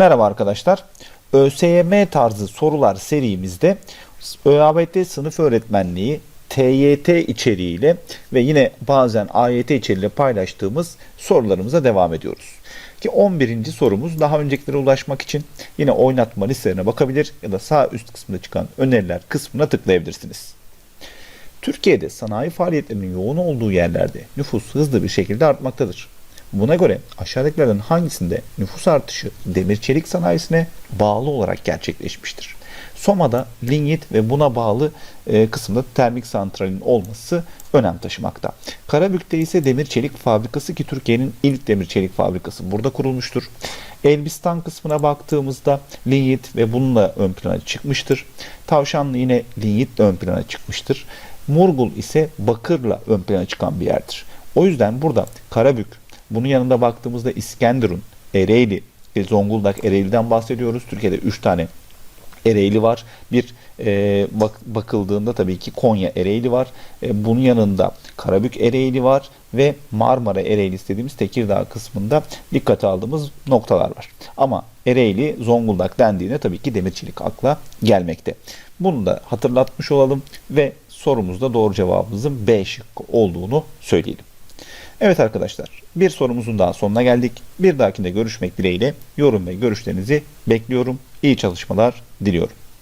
Merhaba arkadaşlar. ÖSYM tarzı sorular serimizde ÖABT sınıf öğretmenliği TYT içeriğiyle ve yine bazen AYT içeriğiyle paylaştığımız sorularımıza devam ediyoruz. Ki 11. sorumuz daha öncekilere ulaşmak için yine oynatma listelerine bakabilir ya da sağ üst kısmında çıkan öneriler kısmına tıklayabilirsiniz. Türkiye'de sanayi faaliyetlerinin yoğun olduğu yerlerde nüfus hızlı bir şekilde artmaktadır. Buna göre aşağıdakilerden hangisinde nüfus artışı demir çelik sanayisine bağlı olarak gerçekleşmiştir? Soma'da linyit ve buna bağlı e, kısımda termik santralin olması önem taşımakta. Karabük'te ise demir çelik fabrikası ki Türkiye'nin ilk demir çelik fabrikası burada kurulmuştur. Elbistan kısmına baktığımızda linyit ve bununla ön plana çıkmıştır. Tavşanlı yine linyitle ön plana çıkmıştır. Murgul ise bakırla ön plana çıkan bir yerdir. O yüzden burada Karabük, bunun yanında baktığımızda İskenderun, Ereğli, ve Zonguldak Ereğli'den bahsediyoruz. Türkiye'de 3 tane Ereğli var. Bir e, bak, bakıldığında tabii ki Konya Ereğli var. E, bunun yanında Karabük Ereğli var ve Marmara Ereğli istediğimiz Tekirdağ kısmında dikkate aldığımız noktalar var. Ama Ereğli, Zonguldak dendiğinde tabii ki demirçilik akla gelmekte. Bunu da hatırlatmış olalım ve sorumuzda doğru cevabımızın B şıkkı olduğunu söyleyelim. Evet arkadaşlar bir sorumuzun daha sonuna geldik. Bir dahakinde görüşmek dileğiyle yorum ve görüşlerinizi bekliyorum. İyi çalışmalar diliyorum.